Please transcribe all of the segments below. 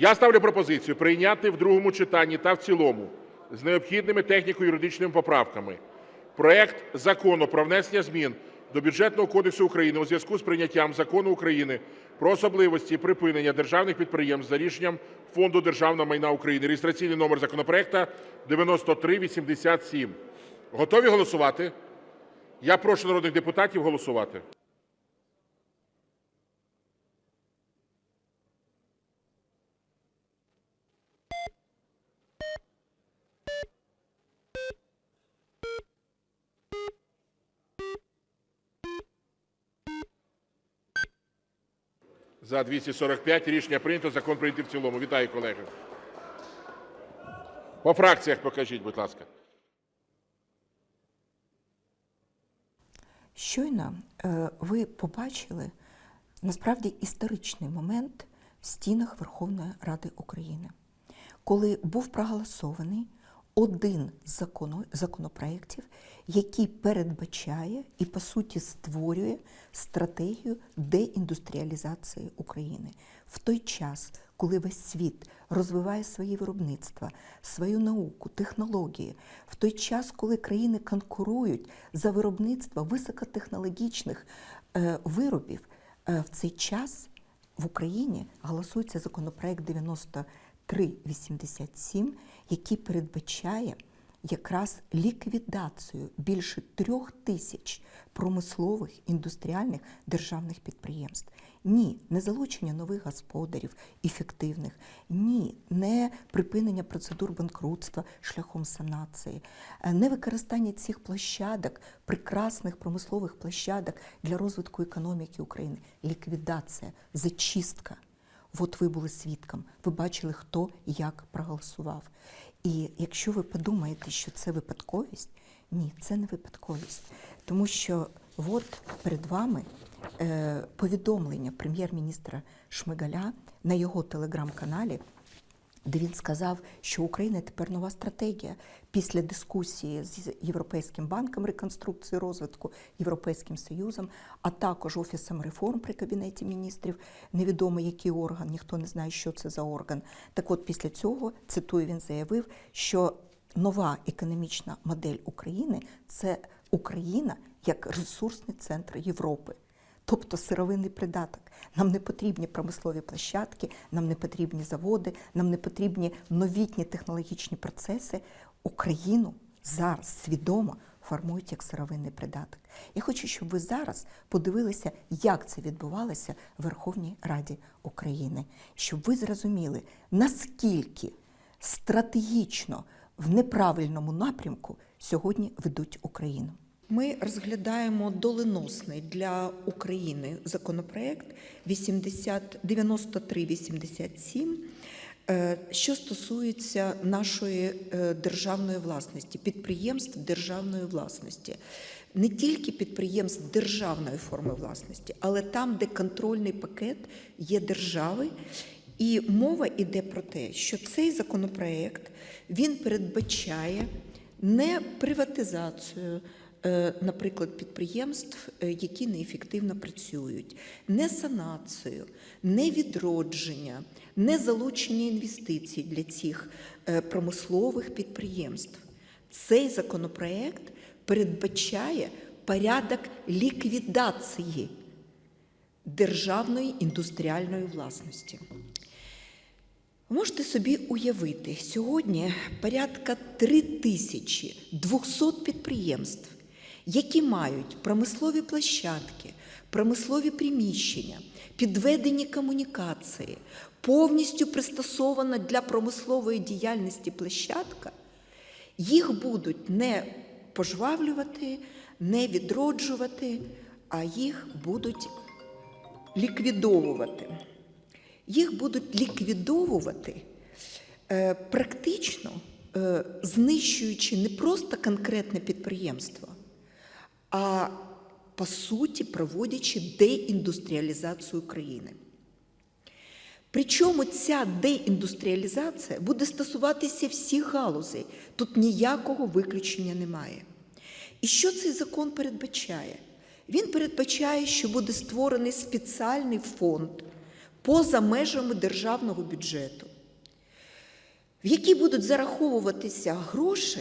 Я ставлю пропозицію прийняти в другому читанні та в цілому з необхідними техніко-юридичними поправками проект Закону про внесення змін до Бюджетного кодексу України у зв'язку з прийняттям Закону України "Про особливості припинення державних підприємств за рішенням Фонду державного майна України" (реєстраційний номер законопроекту 9387). Готові голосувати? Я прошу народних депутатів голосувати. За 245 рішення прийнято. Закон прийнятий в цілому. Вітаю, колеги. По фракціях покажіть, будь ласка. Щойно е, ви побачили насправді історичний момент в стінах Верховної Ради України, коли був проголосований один з законопроєктів, який передбачає і, по суті, створює стратегію деіндустріалізації України. В той час, коли весь світ розвиває свої виробництва, свою науку, технології, в той час, коли країни конкурують за виробництво високотехнологічних е, виробів, е, в цей час в Україні голосується законопроект 9387, який передбачає якраз ліквідацію більше трьох тисяч промислових індустріальних державних підприємств. Ні, не залучення нових господарів ефективних, ні, не припинення процедур банкрутства шляхом санації, е, не використання цих площадок, прекрасних промислових площадок для розвитку економіки України, ліквідація, зачистка. От ви були свідком, ви бачили, хто як проголосував. І якщо ви подумаєте, що це випадковість, ні, це не випадковість. Тому що от перед вами е, повідомлення прем'єр-міністра Шмигаля на його телеграм-каналі, де він сказав, що Україна тепер нова стратегія після дискусії з Європейським банком реконструкції розвитку, Європейським Союзом, а також Офісом реформ при Кабінеті міністрів. Невідомо який орган, ніхто не знає, що це за орган. Так от після цього, цитую, він заявив, що нова економічна модель України це Україна як ресурсний центр Європи. Тобто сировинний придаток. Нам не потрібні промислові площадки, нам не потрібні заводи, нам не потрібні новітні технологічні процеси. Україну зараз свідомо формують як сировинний придаток. Я хочу, щоб ви зараз подивилися, як це відбувалося в Верховній Раді України, щоб ви зрозуміли, наскільки стратегічно в неправильному напрямку сьогодні ведуть Україну. Ми розглядаємо доленосний для України законопроект 80 9387, е, що стосується нашої е, державної власності, підприємств державної власності. Не тільки підприємств державної форми власності, але там, де контрольний пакет є держави. І мова йде про те, що цей законопроект він передбачає не приватизацію, наприклад, підприємств, е, які неефективно працюють, не санацію, не відродження, не залучення інвестицій для цих е, промислових підприємств. Цей законопроект передбачає порядок ліквідації державної індустріальної власності. Можете собі уявити, сьогодні порядка 3200 підприємств, які мають промислові площадки, промислові приміщення, підведені комунікації, повністю пристосована для промислової діяльності площадка, їх будуть не пожвавлювати, не відроджувати, а їх будуть ліквідовувати. Їх будуть ліквідовувати е, практично е, знищуючи не просто конкретне підприємство, а по суті проводячи деіндустріалізацію країни. Причому ця деіндустріалізація буде стосуватися всіх галузей, тут ніякого виключення немає. І що цей закон передбачає? Він передбачає, що буде створений спеціальний фонд поза межами державного бюджету, в які будуть зараховуватися гроші,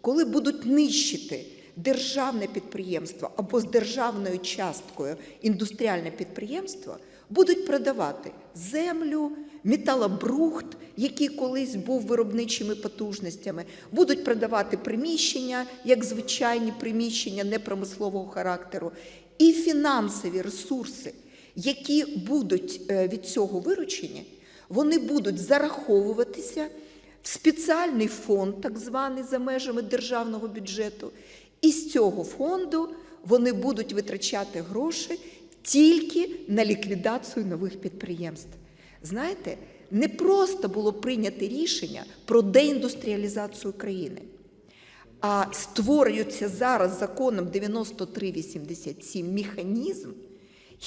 коли будуть нищити державне підприємство або з державною часткою індустріальне підприємство, будуть продавати землю, металобрухт, який колись був виробничими потужностями, будуть продавати приміщення, як звичайні приміщення непромислового характеру, і фінансові ресурси, які будуть е, від цього виручені, вони будуть зараховуватися в спеціальний фонд, так званий за межами державного бюджету, і з цього фонду вони будуть витрачати гроші тільки на ліквідацію нових підприємств. Знаєте, не просто було прийнято рішення про деіндустріалізацію країни, а створюється зараз законом 9387 механізм,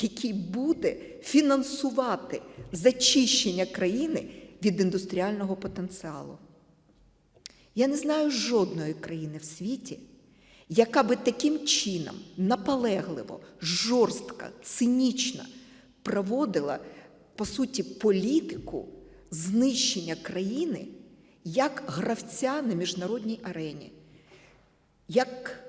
який буде фінансувати зачищення країни від індустріального потенціалу. Я не знаю жодної країни в світі, яка би таким чином наполегливо, жорстко, цинічно проводила, по суті, політику знищення країни як гравця на міжнародній арені, як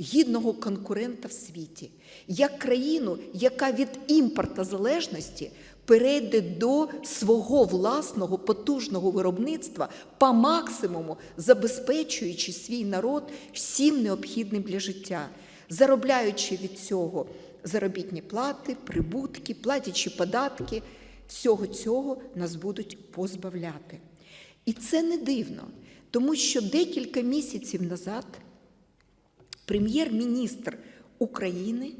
гідного конкурента в світі, як країну, яка від імпортозалежності перейде до свого власного потужного виробництва по максимуму, забезпечуючи свій народ всім необхідним для життя, заробляючи від цього заробітні плати, прибутки, платячи податки, всього цього нас будуть позбавляти. І це не дивно, тому що декілька місяців назад прем'єр-міністр України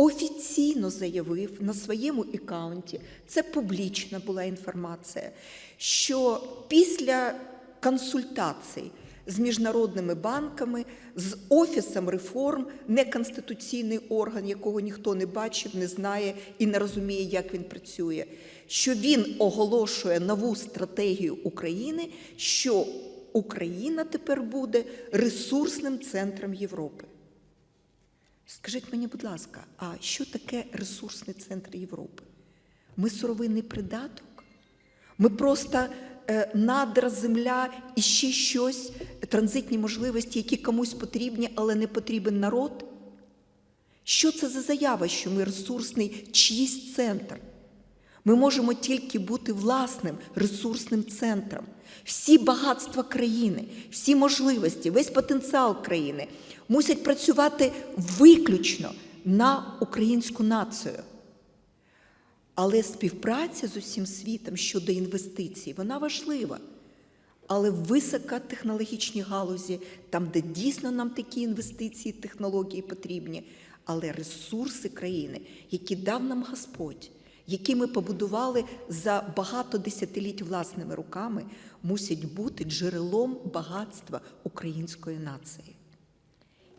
офіційно заявив на своєму аккаунті, це публічна була інформація, що після консультацій з міжнародними банками, з Офісом реформ, неконституційний орган, якого ніхто не бачив, не знає і не розуміє, як він працює, що він оголошує нову стратегію України, що Україна тепер буде ресурсним центром Європи. Скажіть мені, будь ласка, а що таке ресурсний центр Європи? Ми сировинний придаток? Ми просто е, надра, земля і ще щось, транзитні можливості, які комусь потрібні, але не потрібен народ? Що це за заява, що ми ресурсний чийсь центр? Ми можемо тільки бути власним ресурсним центром. Всі багатства країни, всі можливості, весь потенціал країни мусять працювати виключно на українську націю. Але співпраця з усім світом щодо інвестицій, вона важлива. Але в високотехнологічній галузі, там, де дійсно нам такі інвестиції, технології потрібні, але ресурси країни, які дав нам Господь, які ми побудували за багато десятиліть власними руками, мусять бути джерелом багатства української нації.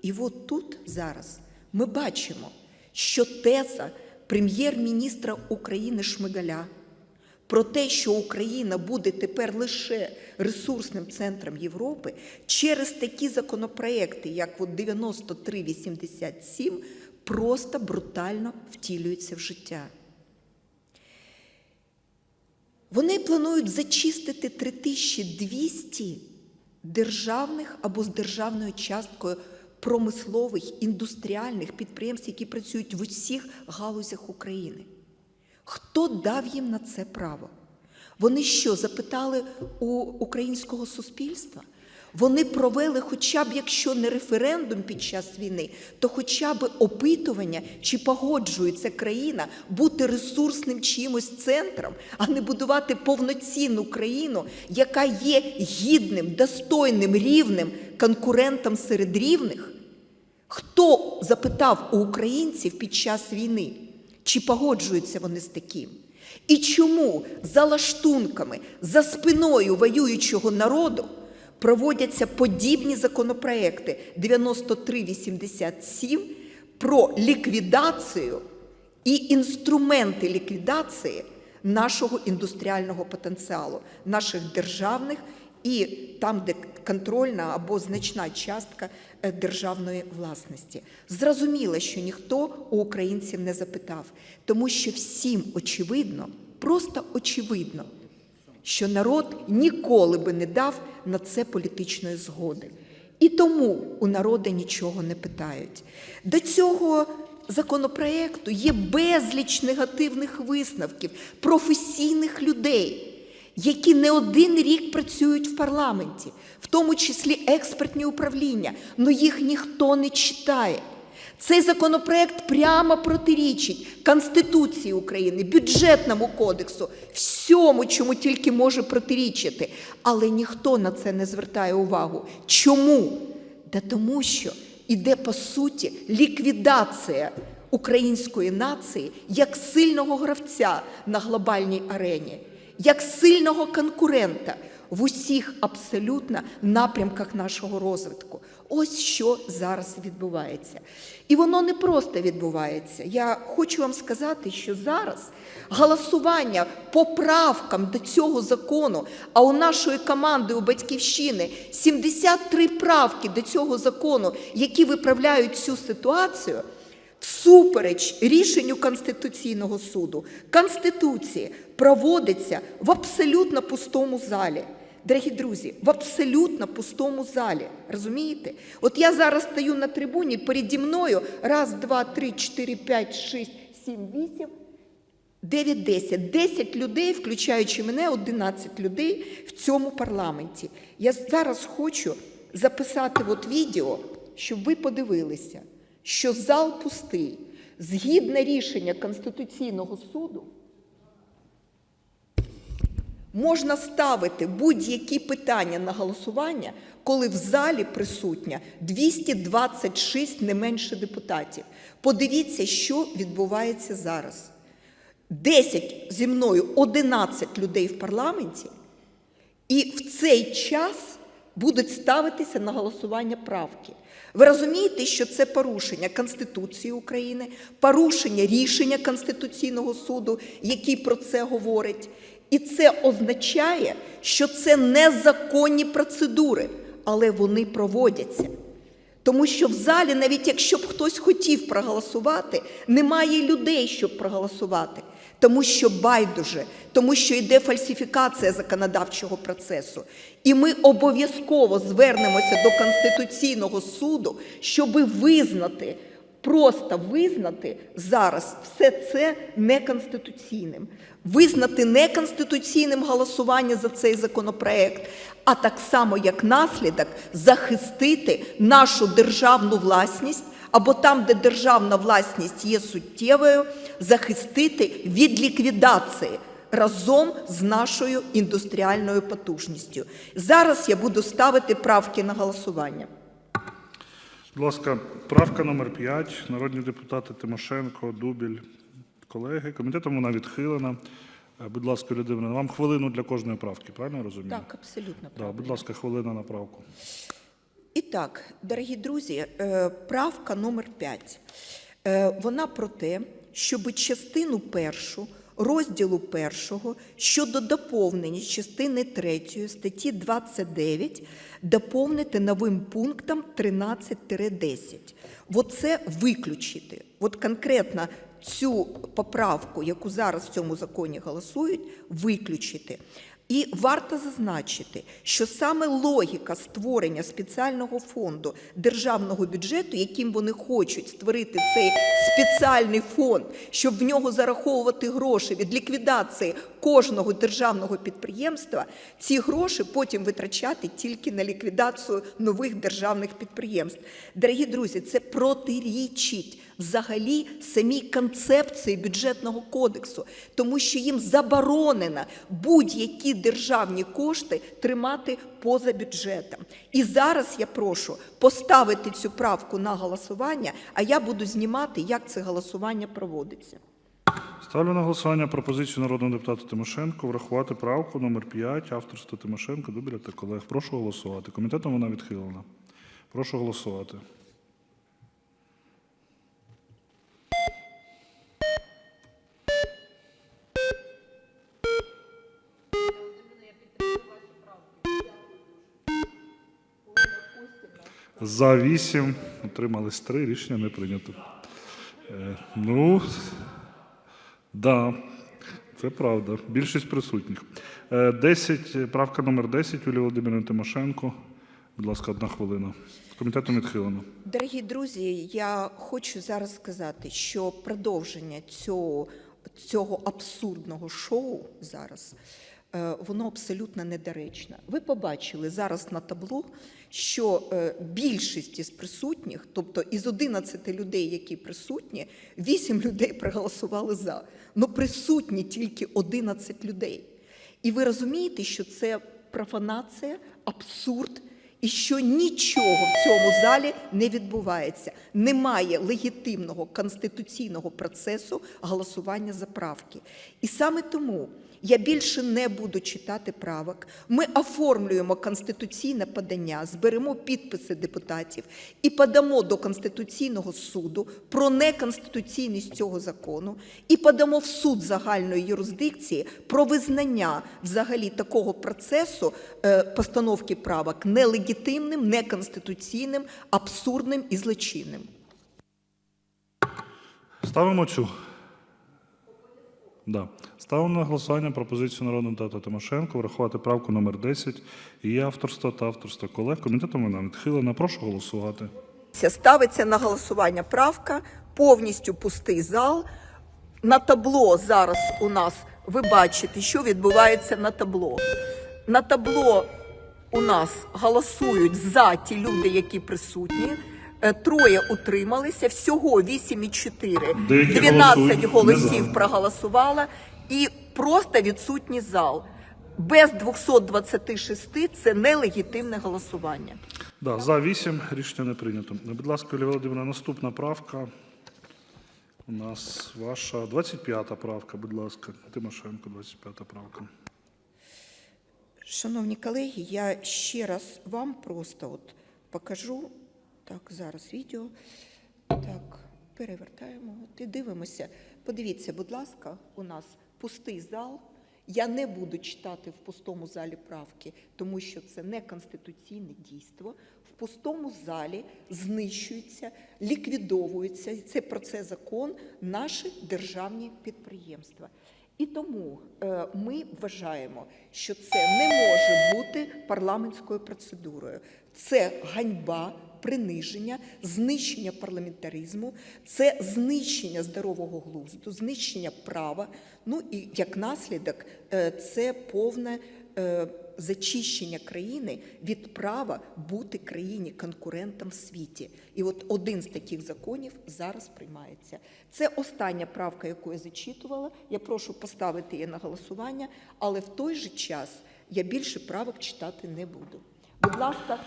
І от тут зараз ми бачимо, що теза прем'єр-міністра України Шмигаля про те, що Україна буде тепер лише ресурсним центром Європи, через такі законопроекти, як от 9387, просто брутально втілюються в життя. Вони планують зачистити 3200 державних або з державною часткою промислових індустріальних підприємств, які працюють в усіх галузях України. Хто дав їм на це право? Вони що, запитали у українського суспільства? Вони провели, хоча б якщо не референдум під час війни, то хоча б опитування, чи погоджується країна бути ресурсним чимось центром, а не будувати повноцінну країну, яка є гідним, достойним, рівним конкурентом серед рівних. Хто запитав у українців під час війни, чи погоджуються вони з таким? І чому за лаштунками, за спиною воюючого народу проводяться подібні законопроекти 9387 про ліквідацію і інструменти ліквідації нашого індустріального потенціалу, наших державних і там, де контрольна або значна частка е, державної власності. Зрозуміло, що ніхто у українців не запитав, тому що всім очевидно, просто очевидно, що народ ніколи би не дав на це політичної згоди. І тому у народу нічого не питають. До цього законопроекту є безліч негативних висновків професійних людей, які не один рік працюють в парламенті, в тому числі експертні управління, але їх ніхто не читає. Цей законопроект прямо протирічить Конституції України, бюджетному кодексу, всьому, чому тільки може протирічити. Але ніхто на це не звертає увагу. Чому? Да тому що іде по суті ліквідація української нації як сильного гравця на глобальній арені, як сильного конкурента в усіх абсолютно напрямках нашого розвитку. Ось що зараз відбувається. І воно не просто відбувається. Я хочу вам сказати, що зараз голосування по правкам до цього закону, а у нашої команди у батьківщини 73 правки до цього закону, які виправляють цю ситуацію. Всупереч рішенню Конституційного суду, Конституції проводиться в абсолютно пустому залі. Дорогі друзі, в абсолютно пустому залі. Розумієте? От я зараз стою на трибуні, переді мною раз, два, три, чотири, п'ять, шість, сім, вісім, дев'ять, десять. Десять людей, включаючи мене, одинадцять людей в цьому парламенті. Я зараз хочу записати от відео, щоб ви подивилися, що зал пустий. Згідно рішення Конституційного суду, можна ставити будь-які питання на голосування, коли в залі присутня 226 не менше депутатів. Подивіться, що відбувається зараз. 10 зі мною 11 людей в парламенті, і в цей час будуть ставитися на голосування правки. Ви розумієте, що це порушення Конституції України, порушення рішення Конституційного суду, який про це говорить. І це означає, що це незаконні процедури, але вони проводяться. Тому що в залі, навіть якщо б хтось хотів проголосувати, немає людей, щоб проголосувати. Тому що байдуже, тому що йде фальсифікація законодавчого процесу. І ми обов'язково звернемося до Конституційного суду, щоби визнати, просто визнати зараз все це неконституційним. Визнати неконституційним голосування за цей законопроект, а так само як наслідок захистити нашу державну власність або там, де державна власність є суттєвою, захистити від ліквідації разом з нашою індустріальною потужністю. Зараз я буду ставити правки на голосування. Будь ласка, правка номер 5, народні депутати Тимошенко, Дубіль, колеги. Комітетом вона відхилена. Е, Будь ласка, Людмила, вам хвилину для кожної правки, правильно я розумію? Так, абсолютно Да, правильно. будь ласка, хвилина на правку. І так, дорогі друзі, е, правка номер 5. Е, Вона про те, щоб частину першу розділу першого щодо доповнення частини третьої статті 29 доповнити новим пунктом 13-10. Оце виключити. От конкретно цю поправку, яку зараз в цьому законі голосують, виключити. І варто зазначити, що саме логіка створення спеціального фонду державного бюджету, яким вони хочуть створити цей спеціальний фонд, щоб в нього зараховувати гроші від ліквідації кожного державного підприємства, ці гроші потім витрачати тільки на ліквідацію нових державних підприємств. Дорогі друзі, це протирічить взагалі самій концепції бюджетного кодексу, тому що їм заборонено будь-які державні кошти тримати поза бюджетом. І зараз я прошу поставити цю правку на голосування, а я буду знімати, як це голосування проводиться. Ставлю на голосування пропозицію народного депутата Тимошенко врахувати правку номер 5 авторства Тимошенко, Дубіля та колег. Прошу голосувати. Комітетом вона відхилена. Прошу голосувати. За 8, утримались 3, рішення не прийнято. Е, Ну, да. Це правда. Більшість присутніх. Е, 10, правка номер 10, Юлія Володимирівна Тимошенко. Будь ласка, одна хвилина. Комітетом відхилено. Дорогі друзі, я хочу зараз сказати, що продовження цього, цього абсурдного шоу зараз е, воно абсолютно недоречне. Ви побачили зараз на табло, що е, більшість із присутніх, тобто із 11 людей, які присутні, 8 людей проголосували за. Ну присутні тільки 11 людей. І ви розумієте, що це профанація, абсурд, і що нічого в цьому залі не відбувається. Немає легітимного конституційного процесу голосування за правки. І саме тому я більше не буду читати правок. Ми оформлюємо конституційне подання, зберемо підписи депутатів і подамо до Конституційного суду про неконституційність цього закону, і подамо в суд загальної юрисдикції про визнання взагалі такого процесу е, постановки правок нелегітимним, неконституційним, абсурдним і злочинним. Ставимо цю. Да. Ставимо на голосування пропозицію народного депутата Тимошенко врахувати правку номер 10 її авторства та авторства колег. Комітетом вона відхилена. Прошу голосувати. Ставиться на голосування правка, повністю пустий зал. На табло зараз у нас ви бачите, що відбувається на табло. На табло у нас голосують за ті люди, які присутні. Е, Троє утрималися, всього 8,4. Деякі 12 голосують голосів за. проголосувала і просто відсутній зал. Без 226 це нелегітимне голосування. Да, за 8 рішення не прийнято. Будь ласка, Юлія Володимирівна, наступна правка. У нас ваша 25-та правка, будь ласка. Тимошенко, 25-та правка. Шановні колеги, я ще раз вам просто от покажу. Так, зараз відео. Так, перевертаємо і дивимося. Подивіться, будь ласка, у нас пустий зал. Я не буду читати в пустому залі правки, тому що це не конституційне дійство. В пустому залі знищуються, ліквідовуються, і це про це закон, наші державні підприємства. І тому е, ми вважаємо, що це не може бути парламентською процедурою. Це ганьба, приниження, знищення парламентаризму, це знищення здорового глузду, знищення права. Ну і як наслідок, е, це повне е, зачищення країни від права бути країні конкурентом в світі. І от один з таких законів зараз приймається. Це остання правка, яку я зачитувала. Я прошу поставити її на голосування, але в той же час я більше правок читати не буду. Будь ласка.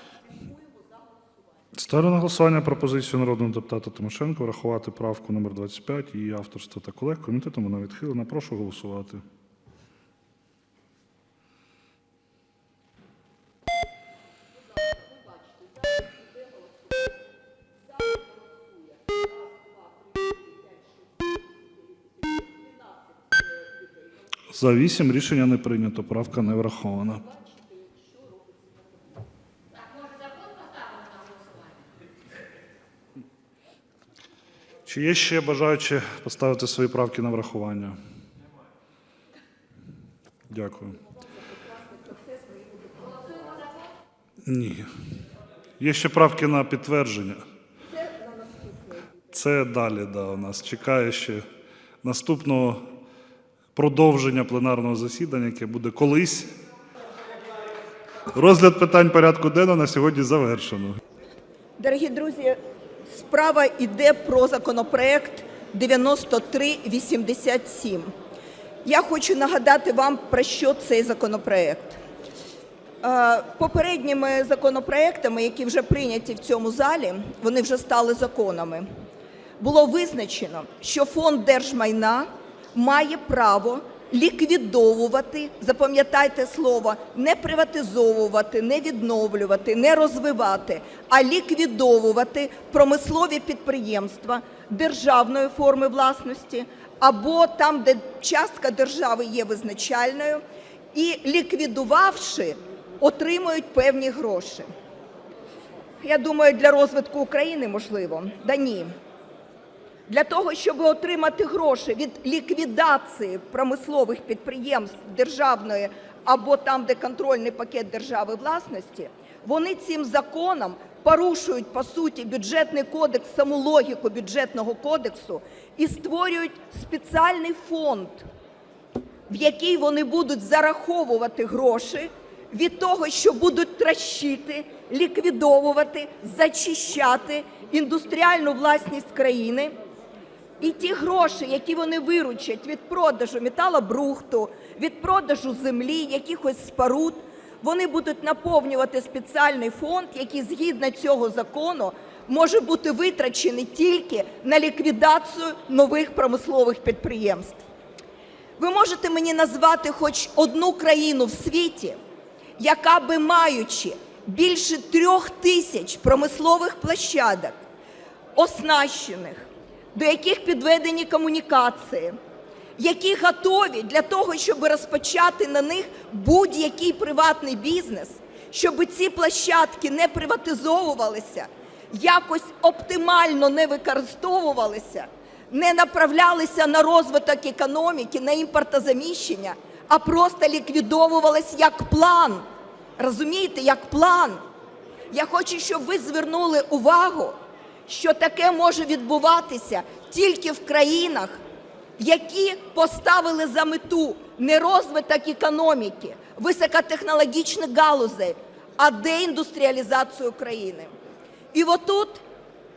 Ставлю на голосування пропозицію народного депутата Тимошенко врахувати правку номер 25 її авторства та колег. Комітетом вона відхилена. Прошу голосувати. За 8 рішення не прийнято. Правка не врахована. Чи є ще бажаючі поставити свої правки на врахування? Дякую. Ні. Є ще правки на підтвердження. Це далі, да, у нас чекає ще наступного продовження пленарного засідання, яке буде колись. Розгляд питань порядку денного на сьогодні завершено. Дорогі друзі, справа йде про законопроект 9387. Я хочу нагадати вам, про що цей законопроект. Е, Попередніми законопроектами, які вже прийняті в цьому залі, вони вже стали законами. Було визначено, що фонд держмайна має право ліквідовувати, запам'ятайте слово, не приватизовувати, не відновлювати, не розвивати, а ліквідовувати промислові підприємства державної форми власності або там, де частка держави є визначальною, і ліквідувавши, отримують певні гроші. Я думаю, для розвитку України можливо. Да ні. Для того, щоб отримати гроші від ліквідації промислових підприємств державної або там, де контрольний пакет держави власності, вони цим законом порушують по суті бюджетний кодекс, саму логіку бюджетного кодексу і створюють спеціальний фонд, в який вони будуть зараховувати гроші від того, що будуть трощити, ліквідовувати, зачищати індустріальну власність країни. І ті гроші, які вони виручать від продажу металобрухту, від продажу землі, якихось споруд, вони будуть наповнювати спеціальний фонд, який згідно цього закону може бути витрачений тільки на ліквідацію нових промислових підприємств. Ви можете мені назвати хоч одну країну в світі, яка би маючи більше трьох тисяч промислових площадок, оснащених, до яких підведені комунікації, які готові для того, щоб розпочати на них будь-який приватний бізнес, щоб ці площадки не приватизовувалися, якось оптимально не використовувалися, не направлялися на розвиток економіки, на імпортозаміщення, а просто ліквідовувалися як план. Розумієте, як план. Я хочу, щоб ви звернули увагу, що таке може відбуватися тільки в країнах, які поставили за мету не розвиток економіки, високотехнологічних галузей, а деіндустріалізацію країни. І отут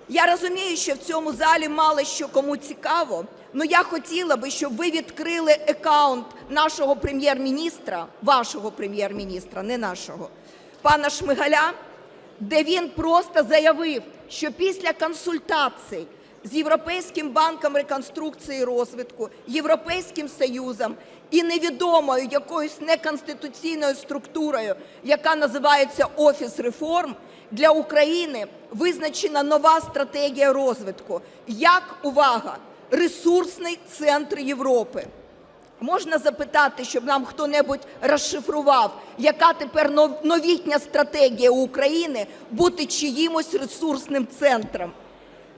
я розумію, що в цьому залі мало що кому цікаво, але я хотіла би, щоб ви відкрили аккаунт нашого прем'єр-міністра, вашого прем'єр-міністра, не нашого, пана Шмигаля, де він просто заявив, що після консультацій з Європейським банком реконструкції і розвитку, Європейським Союзом і невідомою якоюсь неконституційною структурою, яка називається Офіс реформ, для України визначена нова стратегія розвитку. Як увага, ресурсний центр Європи. Можна запитати, щоб нам хто-небудь розшифрував, яка тепер новітня стратегія України бути чиїмось ресурсним центром?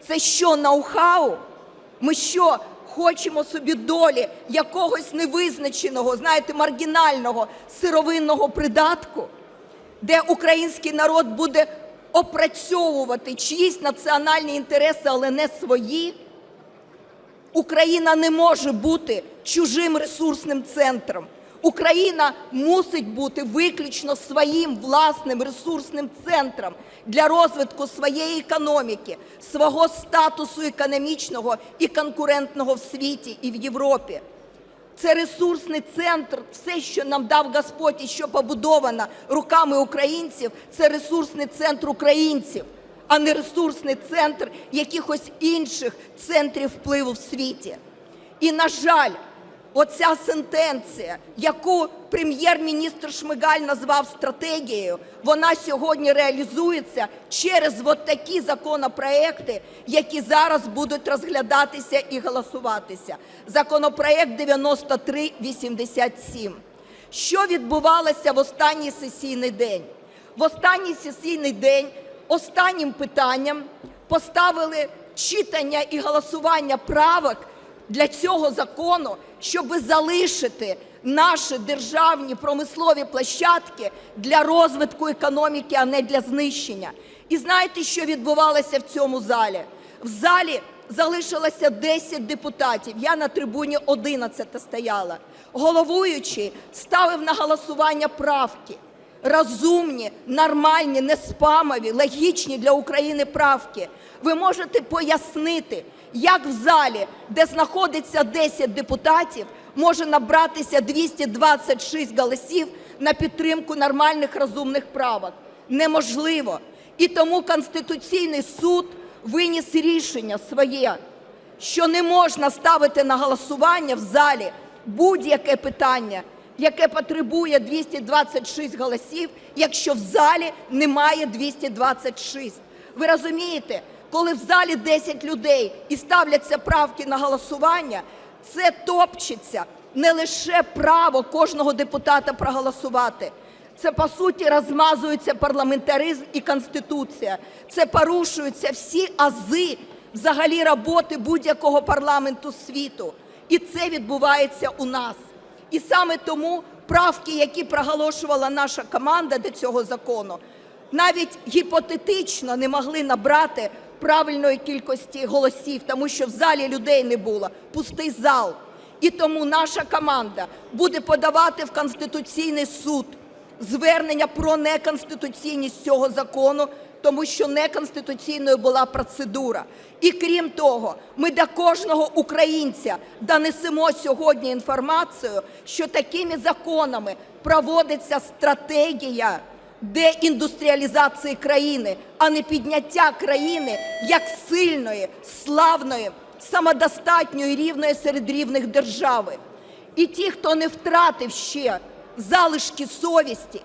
Це що, ноу-хау? Ми що, хочемо собі долі якогось невизначеного, знаєте, маргінального сировинного придатку, де український народ буде опрацьовувати чиїсь національні інтереси, але не свої? Україна не може бути чужим ресурсним центром. Україна мусить бути виключно своїм власним ресурсним центром для розвитку своєї економіки, свого статусу економічного і конкурентного в світі і в Європі. Це ресурсний центр, все, що нам дав Господь і що побудовано руками українців, це ресурсний центр українців, а не ресурсний центр якихось інших центрів впливу в світі. І, на жаль, оця сентенція, яку прем'єр-міністр Шмигаль назвав стратегією, вона сьогодні реалізується через от такі законопроекти, які зараз будуть розглядатися і голосуватися. Законопроект 9387. Що відбувалося в останній сесійний день? В останній сесійний день останнім питанням поставили читання і голосування правок для цього закону, щоб залишити наші державні промислові площадки для розвитку економіки, а не для знищення. І знаєте, що відбувалося в цьому залі? В залі залишилося 10 депутатів. Я на трибуні 11 стояла. Головуючий ставив на голосування правки. Розумні, нормальні, не спамові, логічні для України правки. Ви можете пояснити, як в залі, де знаходиться 10 депутатів, може набратися 226 голосів на підтримку нормальних розумних правок? Неможливо. І тому Конституційний суд виніс рішення своє, що не можна ставити на голосування в залі будь-яке питання, яке потребує 226 голосів, якщо в залі немає 226. Ви розумієте, коли в залі 10 людей і ставляться правки на голосування, це топчеться не лише право кожного депутата проголосувати. Це по суті розмазується парламентаризм і конституція. Це порушуються всі ази взагалі роботи будь-якого парламенту світу. І це відбувається у нас. І саме тому правки, які проголошувала наша команда до цього закону, навіть гіпотетично не могли набрати правильної кількості голосів, тому що в залі людей не було, пустий зал. І тому наша команда буде подавати в Конституційний суд звернення про неконституційність цього закону, тому що неконституційною була процедура. І крім того, ми до кожного українця донесемо сьогодні інформацію, що такими законами проводиться стратегія деіндустріалізації країни, а не підняття країни як сильної, славної, самодостатньої рівної серед рівних держави. І ті, хто не втратив ще залишки совісті,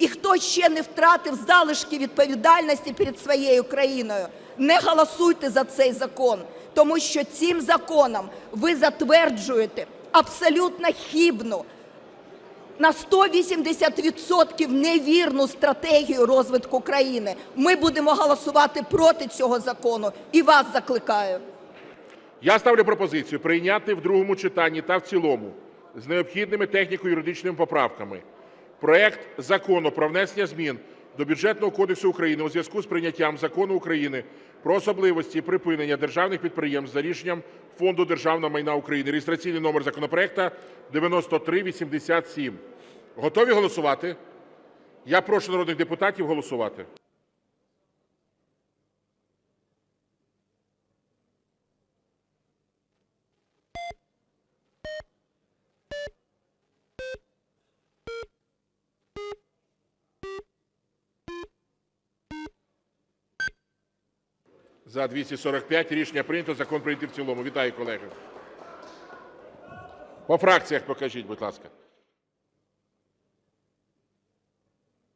і хто ще не втратив залишки відповідальності перед своєю країною, не голосуйте за цей закон, тому що цим законом ви затверджуєте абсолютно хібну, на 180% невірну стратегію розвитку країни. Ми будемо голосувати проти цього закону і вас закликаю. Я ставлю пропозицію прийняти в другому читанні та в цілому з необхідними техніко-юридичними поправками проект Закону про внесення змін до Бюджетного кодексу України у зв'язку з прийняттям Закону України про особливості припинення державних підприємств за рішенням Фонду державного майна України. Реєстраційний номер законопроекту 9387. Готові голосувати? Я прошу народних депутатів голосувати. За 245 рішення прийнято. Закон прийнятий в цілому. Вітаю, колеги. По фракціях покажіть, будь ласка.